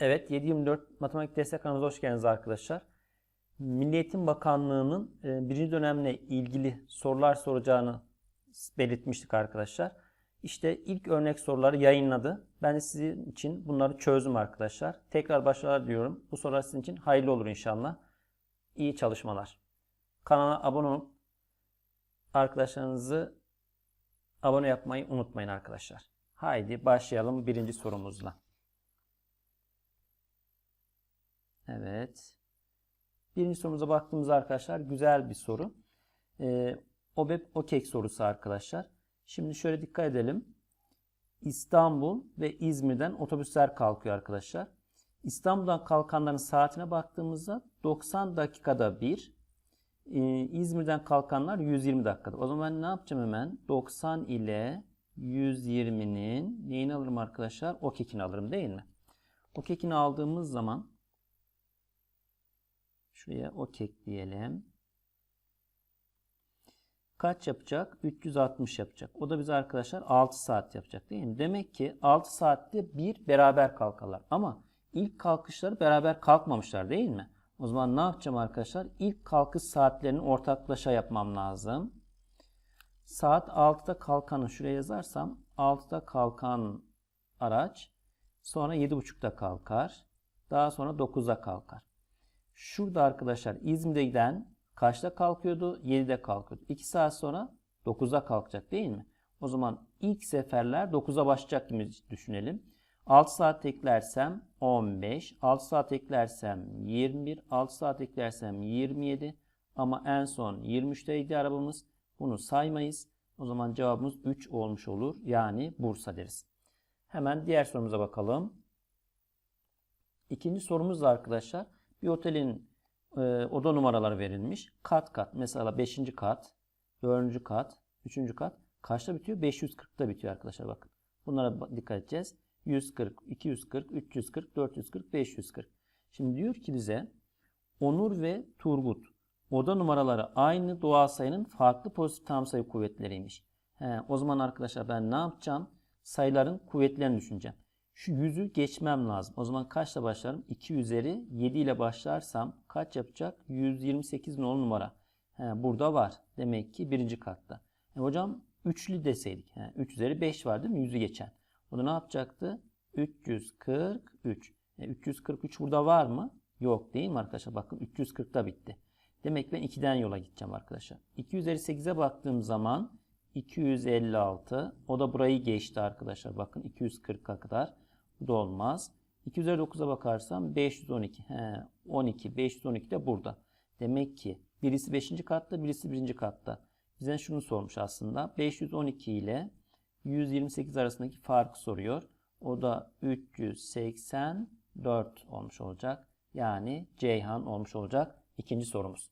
Evet 724 Matematik Destek kanalımıza hoş geldiniz arkadaşlar. Milli Eğitim Bakanlığı'nın e, birinci dönemle ilgili sorular soracağını belirtmiştik arkadaşlar. İşte ilk örnek soruları yayınladı. Ben de sizin için bunları çözdüm arkadaşlar. Tekrar başarılar diliyorum. Bu sorular sizin için hayırlı olur inşallah. İyi çalışmalar. Kanala abone olup arkadaşlarınızı abone yapmayı unutmayın arkadaşlar. Haydi başlayalım birinci sorumuzla. Evet. Birinci sorumuza baktığımızda arkadaşlar güzel bir soru. Ee, OBEP OKEK sorusu arkadaşlar. Şimdi şöyle dikkat edelim. İstanbul ve İzmir'den otobüsler kalkıyor arkadaşlar. İstanbul'dan kalkanların saatine baktığımızda 90 dakikada bir. Ee, İzmir'den kalkanlar 120 dakikada. O zaman ne yapacağım hemen? 90 ile 120'nin neyini alırım arkadaşlar? OKEK'ini alırım değil mi? OKEK'ini aldığımız zaman Şuraya okek diyelim. Kaç yapacak? 360 yapacak. O da bize arkadaşlar 6 saat yapacak değil mi? Demek ki 6 saatte bir beraber kalkarlar. Ama ilk kalkışları beraber kalkmamışlar değil mi? O zaman ne yapacağım arkadaşlar? İlk kalkış saatlerini ortaklaşa yapmam lazım. Saat 6'da kalkanı şuraya yazarsam 6'da kalkan araç sonra 7.30'da kalkar. Daha sonra 9'da kalkar. Şurada arkadaşlar İzmir'de giden kaçta kalkıyordu? 7'de kalkıyordu. 2 saat sonra 9'da kalkacak değil mi? O zaman ilk seferler 9'a başlayacak gibi düşünelim. 6 saat eklersem 15, 6 saat eklersem 21, 6 saat eklersem 27 ama en son 23'teydi arabamız. Bunu saymayız. O zaman cevabımız 3 olmuş olur. Yani Bursa deriz. Hemen diğer sorumuza bakalım. İkinci sorumuz da arkadaşlar bir otelin e, oda numaraları verilmiş. Kat kat. Mesela 5. kat, 4. kat, 3. kat. Kaçta bitiyor? 540'da bitiyor arkadaşlar bakın. Bunlara dikkat edeceğiz. 140, 240, 340, 440, 540. Şimdi diyor ki bize Onur ve Turgut oda numaraları aynı doğal sayının farklı pozitif tam sayı kuvvetleriymiş. He, o zaman arkadaşlar ben ne yapacağım? Sayıların kuvvetlerini düşüneceğim. Şu 100'ü geçmem lazım. O zaman kaçla başlarım? 2 üzeri 7 ile başlarsam kaç yapacak? 128 nolu numara. He, burada var. Demek ki birinci katta. E, hocam üçlü deseydik. He, 3 üzeri 5 var değil mi? 100'ü geçen. O da ne yapacaktı? 343. E, 343 burada var mı? Yok değil mi arkadaşlar? Bakın 340'da bitti. Demek ben 2'den yola gideceğim arkadaşlar. 2 üzeri 8'e baktığım zaman 256. O da burayı geçti arkadaşlar. Bakın 240'a kadar. Bu da olmaz. 2 üzeri 9'a bakarsam 512. He, 12. 512 de burada. Demek ki birisi 5. katta birisi 1. katta. Bize şunu sormuş aslında. 512 ile 128 arasındaki farkı soruyor. O da 384 olmuş olacak. Yani Ceyhan olmuş olacak. İkinci sorumuz.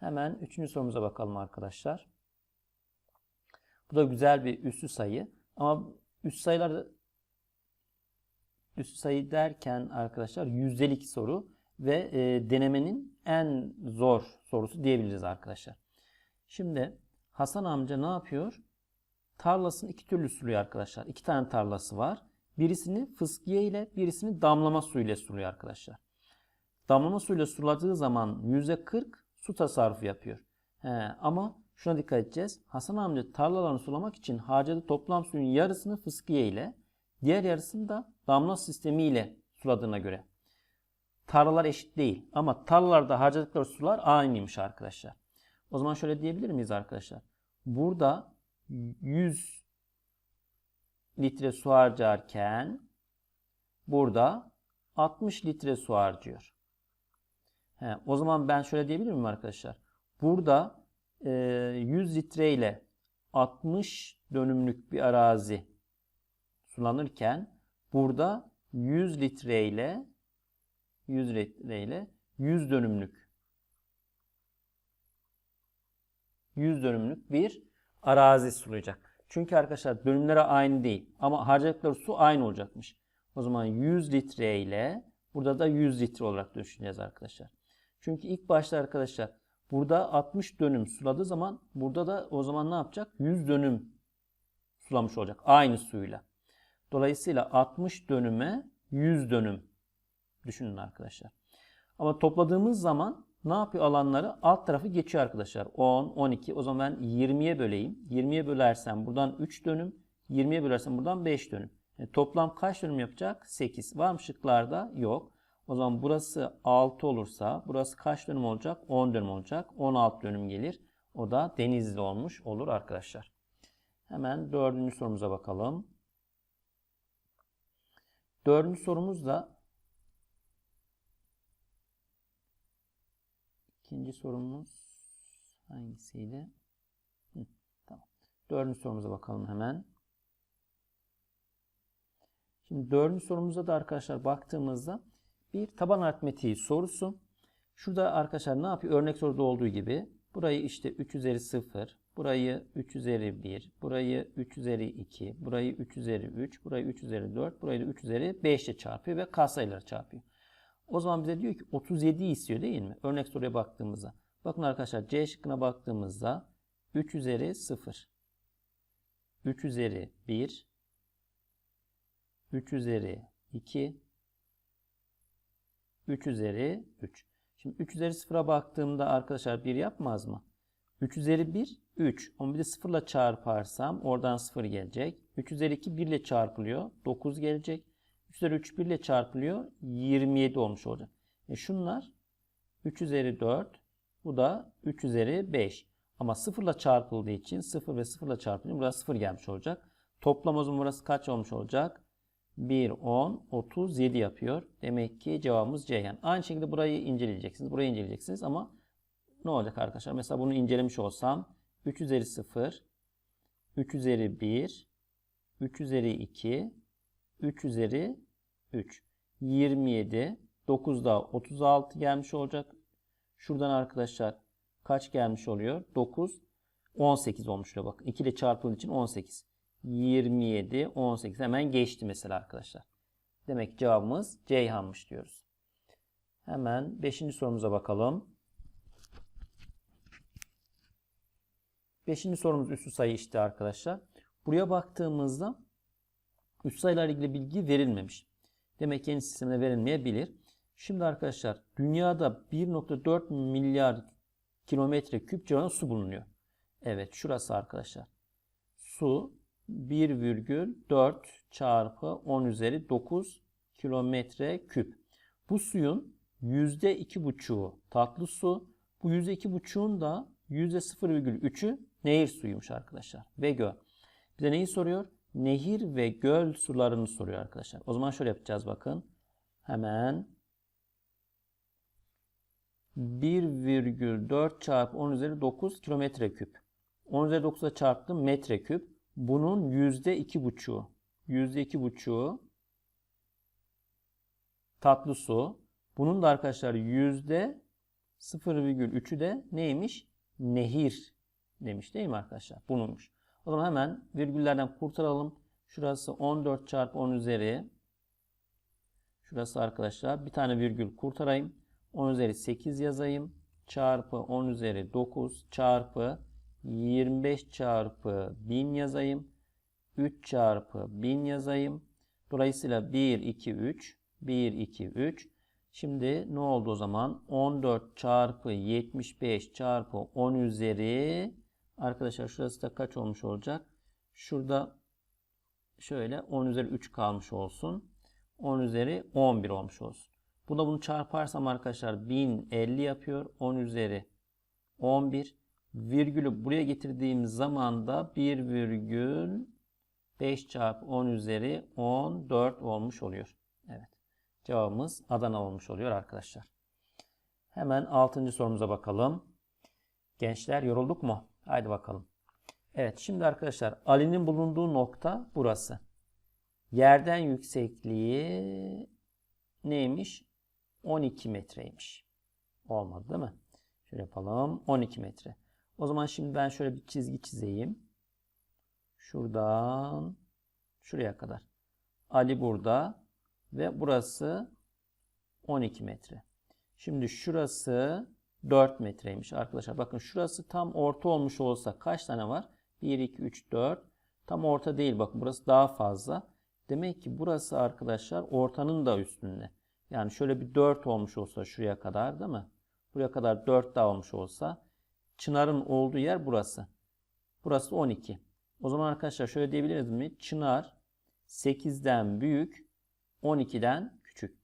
Hemen üçüncü sorumuza bakalım arkadaşlar. Bu da güzel bir üslü sayı. Ama üst sayılar üst sayı derken arkadaşlar yüzdelik soru ve e, denemenin en zor sorusu diyebiliriz arkadaşlar. Şimdi Hasan amca ne yapıyor? Tarlasını iki türlü suluyor arkadaşlar. İki tane tarlası var. Birisini fıskiye ile birisini damlama suyuyla suluyor arkadaşlar. Damlama suyuyla suladığı zaman %40 su tasarrufu yapıyor. He, ama şuna dikkat edeceğiz. Hasan amca tarlalarını sulamak için harcadığı toplam suyun yarısını fıskiye ile diğer yarısını da damla sistemi ile suladığına göre. Tarlalar eşit değil ama tarlalarda harcadıkları sular aynıymış arkadaşlar. O zaman şöyle diyebilir miyiz arkadaşlar? Burada 100 litre su harcarken burada 60 litre su harcıyor. He, o zaman ben şöyle diyebilir miyim arkadaşlar? Burada e, 100 litre ile 60 dönümlük bir arazi sulanırken burada 100 litre ile 100 litre ile 100 dönümlük 100 dönümlük bir arazi sulayacak. Çünkü arkadaşlar dönümlere aynı değil ama harcadıkları su aynı olacakmış. O zaman 100 litre ile burada da 100 litre olarak düşüneceğiz arkadaşlar. Çünkü ilk başta arkadaşlar burada 60 dönüm suladığı zaman burada da o zaman ne yapacak? 100 dönüm sulamış olacak aynı suyla. Dolayısıyla 60 dönüme 100 dönüm Düşünün arkadaşlar. Ama topladığımız zaman ne yapıyor alanları? Alt tarafı geçiyor arkadaşlar. 10, 12. O zaman ben 20'ye böleyim. 20'ye bölersem buradan 3 dönüm. 20'ye bölersem buradan 5 dönüm. Yani toplam kaç dönüm yapacak? 8. Var mı şıklarda? Yok. O zaman burası 6 olursa burası kaç dönüm olacak? 10 dönüm olacak. 16 dönüm gelir. O da denizli olmuş olur arkadaşlar. Hemen dördüncü sorumuza bakalım. Dördüncü sorumuz da ikinci sorumuz hangisiydi? Hı, tamam. Dördüncü sorumuza bakalım hemen. Şimdi dördüncü sorumuza da arkadaşlar baktığımızda bir taban aritmetiği sorusu. Şurada arkadaşlar ne yapıyor? Örnek soruda olduğu gibi burayı işte 3 üzeri 0, burayı 3 üzeri 1, burayı 3 üzeri 2, burayı 3 üzeri 3, burayı 3 üzeri 4, burayı da 3 üzeri 5 ile çarpıyor ve katsayıları çarpıyor. O zaman bize diyor ki 37 istiyor değil mi? Örnek soruya baktığımızda. Bakın arkadaşlar C şıkkına baktığımızda 3 üzeri 0, 3 üzeri 1, 3 üzeri 2, 3 üzeri 3. Şimdi 3 üzeri 0'a baktığımda arkadaşlar 1 yapmaz mı? 3 üzeri 1, 3. Onu bir de 0 ile çarparsam oradan 0 gelecek. 3 üzeri 2 1 ile çarpılıyor. 9 gelecek. 3 üzeri 3 1 ile çarpılıyor. 27 olmuş olacak. E şunlar 3 üzeri 4. Bu da 3 üzeri 5. Ama 0 ile çarpıldığı için 0 ve 0 ile çarpılınca burası 0 gelmiş olacak. Toplam o zaman burası kaç olmuş olacak? 1, 10, 37 yapıyor. Demek ki cevabımız C. Yani aynı şekilde burayı inceleyeceksiniz. Burayı inceleyeceksiniz ama ne olacak arkadaşlar? Mesela bunu incelemiş olsam 3 üzeri 0, 3 üzeri 1, 3 üzeri 2, 3 üzeri 3. 27, 9 daha 36 gelmiş olacak. Şuradan arkadaşlar kaç gelmiş oluyor? 9, 18 olmuş oluyor. Bakın 2 ile çarpıldığı için 18. 27, 18 hemen geçti mesela arkadaşlar. Demek ki cevabımız Ceyhan'mış diyoruz. Hemen 5. sorumuza bakalım. 5. sorumuz üssü sayı işte arkadaşlar. Buraya baktığımızda üssü sayılarla ilgili bilgi verilmemiş. Demek yeni sistemde verilmeyebilir. Şimdi arkadaşlar dünyada 1.4 milyar kilometre küp civarında su bulunuyor. Evet şurası arkadaşlar. Su 1,4 çarpı 10 üzeri 9 kilometre küp. Bu suyun %2,5'u tatlı su. Bu %2,5'un da %0,3'ü nehir suyuymuş arkadaşlar. Ve göl. Bize neyi soruyor? Nehir ve göl sularını soruyor arkadaşlar. O zaman şöyle yapacağız bakın. Hemen 1,4 çarpı 10 üzeri 9 kilometre küp. 10 üzeri 9'a çarptım metre küp. Bunun yüzde iki buçuğu. Yüzde iki buçuğu tatlı su. Bunun da arkadaşlar yüzde 0,3'ü de neymiş? Nehir demiş değil mi arkadaşlar? Bununmuş. O zaman hemen virgüllerden kurtaralım. Şurası 14 çarpı 10 üzeri. Şurası arkadaşlar bir tane virgül kurtarayım. 10 üzeri 8 yazayım. Çarpı 10 üzeri 9 çarpı 25 çarpı 1000 yazayım. 3 çarpı 1000 yazayım. Dolayısıyla 1, 2, 3. 1, 2, 3. Şimdi ne oldu o zaman? 14 çarpı 75 çarpı 10 üzeri. Arkadaşlar şurası da kaç olmuş olacak? Şurada şöyle 10 üzeri 3 kalmış olsun. 10 üzeri 11 olmuş olsun. Buna bunu çarparsam arkadaşlar 1050 yapıyor. 10 üzeri 11 virgülü buraya getirdiğim zaman da 1 virgül 5 çarpı 10 üzeri 14 olmuş oluyor. Evet. Cevabımız Adana olmuş oluyor arkadaşlar. Hemen 6. sorumuza bakalım. Gençler yorulduk mu? Haydi bakalım. Evet şimdi arkadaşlar Ali'nin bulunduğu nokta burası. Yerden yüksekliği neymiş? 12 metreymiş. Olmadı değil mi? Şöyle yapalım. 12 metre. O zaman şimdi ben şöyle bir çizgi çizeyim. Şuradan şuraya kadar. Ali burada ve burası 12 metre. Şimdi şurası 4 metreymiş arkadaşlar. Bakın şurası tam orta olmuş olsa kaç tane var? 1, 2, 3, 4. Tam orta değil. Bakın burası daha fazla. Demek ki burası arkadaşlar ortanın da üstünde. Yani şöyle bir 4 olmuş olsa şuraya kadar değil mi? Buraya kadar 4 daha olmuş olsa Çınar'ın olduğu yer burası. Burası 12. O zaman arkadaşlar şöyle diyebiliriz mi? Çınar 8'den büyük 12'den küçük.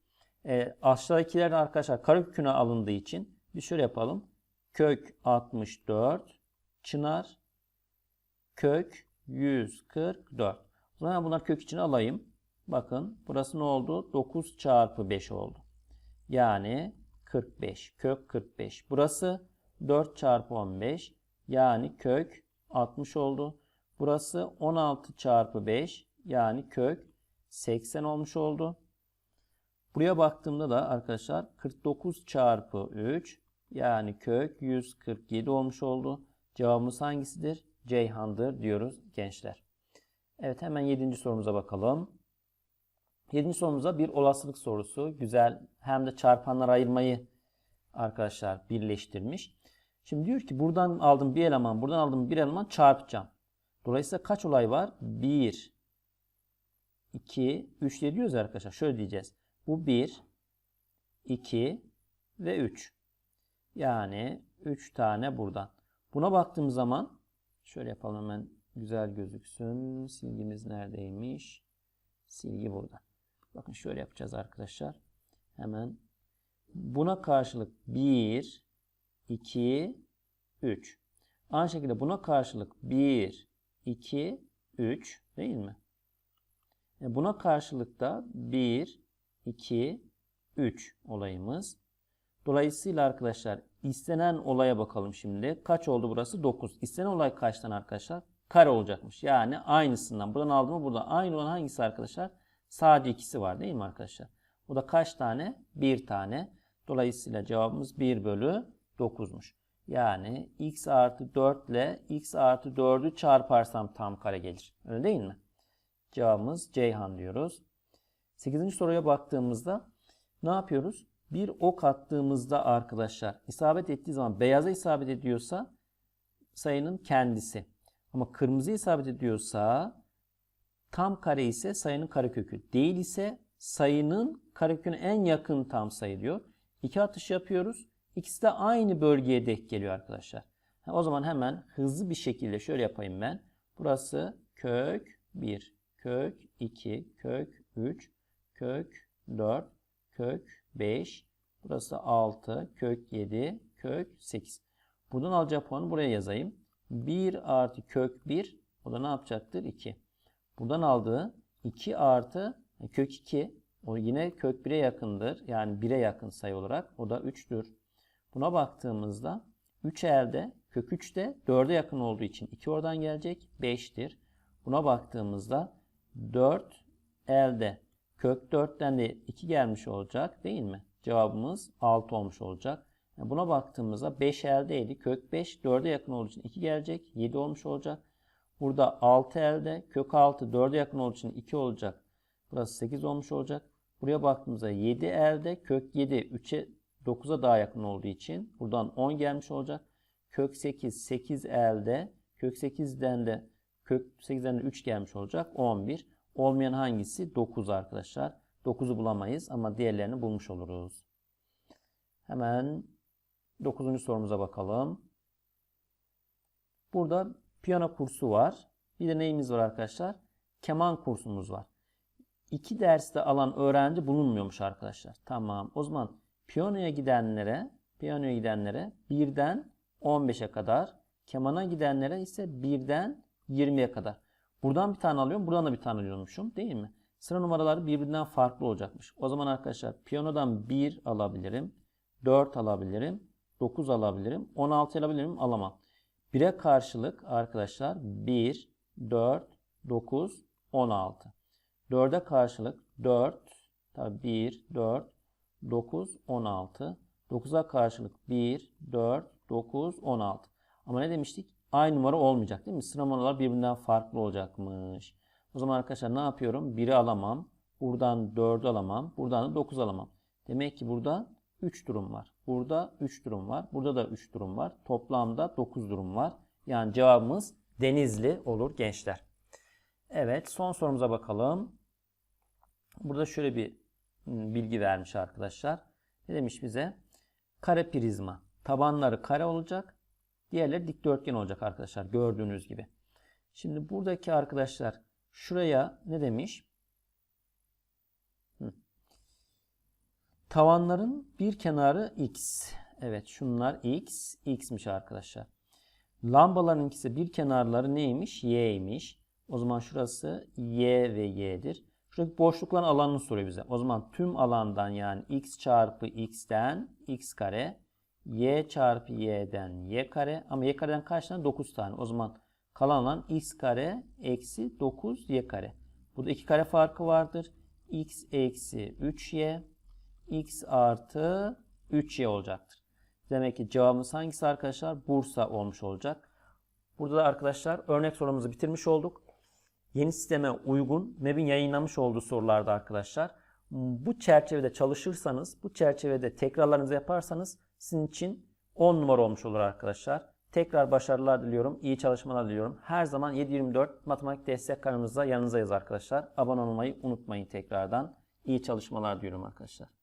E, aşağıdakiler arkadaşlar kareköküne alındığı için bir şöyle yapalım. Kök 64 Çınar kök 144. O zaman bunlar kök içine alayım. Bakın burası ne oldu? 9 çarpı 5 oldu. Yani 45. Kök 45. Burası 4 çarpı 15. Yani kök 60 oldu. Burası 16 çarpı 5. Yani kök 80 olmuş oldu. Buraya baktığımda da arkadaşlar 49 çarpı 3 yani kök 147 olmuş oldu. Cevabımız hangisidir? Ceyhan'dır diyoruz gençler. Evet hemen 7. sorumuza bakalım. 7. sorumuza bir olasılık sorusu. Güzel hem de çarpanlar ayırmayı arkadaşlar birleştirmiş. Şimdi diyor ki buradan aldım bir eleman, buradan aldım bir eleman çarpacağım. Dolayısıyla kaç olay var? 1, 2, 3 diye diyoruz arkadaşlar. Şöyle diyeceğiz. Bu 1, 2 ve 3. Yani 3 tane buradan. Buna baktığım zaman şöyle yapalım hemen güzel gözüksün. Silgimiz neredeymiş? Silgi burada. Bakın şöyle yapacağız arkadaşlar. Hemen buna karşılık 1, 2, 3. Aynı şekilde buna karşılık 1, 2, 3 değil mi? E buna karşılık da 1, 2, 3 olayımız. Dolayısıyla arkadaşlar istenen olaya bakalım şimdi. Kaç oldu burası? 9. İstenen olay kaçtan arkadaşlar? Kare olacakmış. Yani aynısından. Buradan aldım mı? Burada aynı olan hangisi arkadaşlar? Sadece ikisi var değil mi arkadaşlar? Bu da kaç tane? 1 tane. Dolayısıyla cevabımız 1 bölü 9'muş. Yani x artı 4 ile x artı 4'ü çarparsam tam kare gelir. Öyle değil mi? Cevabımız Ceyhan diyoruz. 8. soruya baktığımızda ne yapıyoruz? Bir ok attığımızda arkadaşlar isabet ettiği zaman beyaza isabet ediyorsa sayının kendisi. Ama kırmızı isabet ediyorsa tam kare ise sayının karekökü. Değil ise sayının kareköküne en yakın tam sayı diyor. İki atış yapıyoruz. İkisi de aynı bölgeye denk geliyor arkadaşlar. O zaman hemen hızlı bir şekilde şöyle yapayım ben. Burası kök 1, kök 2, kök 3, kök 4, kök 5, burası 6, kök 7, kök 8. Buradan alacağı puanı buraya yazayım. 1 artı kök 1, o da ne yapacaktır? 2. Buradan aldığı 2 artı kök 2, o yine kök 1'e yakındır. Yani 1'e yakın sayı olarak. O da 3'tür. Buna baktığımızda 3 elde, kök 3 de 4'e yakın olduğu için 2 oradan gelecek. 5'tir. Buna baktığımızda 4 elde, kök 4'ten de 2 gelmiş olacak değil mi? Cevabımız 6 olmuş olacak. Yani buna baktığımızda 5 eldeydi. Kök 5 4'e yakın olduğu için 2 gelecek. 7 olmuş olacak. Burada 6 elde. Kök 6 4'e yakın olduğu için 2 olacak. Burası 8 olmuş olacak. Buraya baktığımızda 7 elde. Kök 7 3'e 9'a daha yakın olduğu için buradan 10 gelmiş olacak. Kök 8 8 elde. Kök 8'den de kök 8'den de 3 gelmiş olacak. 11. Olmayan hangisi? 9 arkadaşlar. 9'u bulamayız ama diğerlerini bulmuş oluruz. Hemen 9. sorumuza bakalım. Burada piyano kursu var. Bir de neyimiz var arkadaşlar? Keman kursumuz var. İki derste alan öğrenci bulunmuyormuş arkadaşlar. Tamam. O zaman piyanoya gidenlere, piyanoya gidenlere 1'den 15'e kadar, kemana gidenlere ise 1'den 20'ye kadar. Buradan bir tane alıyorum, buradan da bir tane alıyormuşum değil mi? Sıra numaraları birbirinden farklı olacakmış. O zaman arkadaşlar piyanodan 1 alabilirim, 4 alabilirim, 9 alabilirim, 16 alabilirim, alamam. 1'e karşılık arkadaşlar 1, 4, 9, 16. 4'e karşılık 4, tabi 1, 4, 9, 16. 9'a karşılık 1, 4, 9, 16. Ama ne demiştik? Aynı numara olmayacak değil mi? Sıra numaralar birbirinden farklı olacakmış. O zaman arkadaşlar ne yapıyorum? 1'i alamam. Buradan 4'ü alamam. Buradan da 9 alamam. Demek ki burada 3 durum var. Burada 3 durum var. Burada da 3 durum var. Toplamda 9 durum var. Yani cevabımız Denizli olur gençler. Evet son sorumuza bakalım. Burada şöyle bir hmm, bilgi vermiş arkadaşlar. Ne demiş bize? Kare prizma. Tabanları kare olacak. Diğerleri dikdörtgen olacak arkadaşlar. Gördüğünüz gibi. Şimdi buradaki arkadaşlar şuraya ne demiş? Hı. Tavanların bir kenarı x. Evet şunlar x. x'miş arkadaşlar. Lambaların ikisi bir kenarları neymiş? y'ymiş. O zaman şurası y ve y'dir. Şuradaki boşlukların alanını soruyor bize. O zaman tüm alandan yani x çarpı x'ten x kare y çarpı y'den y kare ama y kareden kaç tane? 9 tane. O zaman kalan alan x kare eksi 9 y kare. Burada iki kare farkı vardır. x eksi 3y x artı 3y olacaktır. Demek ki cevabımız hangisi arkadaşlar? Bursa olmuş olacak. Burada da arkadaşlar örnek sorumuzu bitirmiş olduk. Yeni sisteme uygun MEB'in yayınlamış olduğu sorularda arkadaşlar bu çerçevede çalışırsanız, bu çerçevede tekrarlarınızı yaparsanız sizin için 10 numara olmuş olur arkadaşlar. Tekrar başarılar diliyorum, iyi çalışmalar diliyorum. Her zaman 724 matematik destek kanalımızda yanınızdayız arkadaşlar. Abone olmayı unutmayın tekrardan. İyi çalışmalar diliyorum arkadaşlar.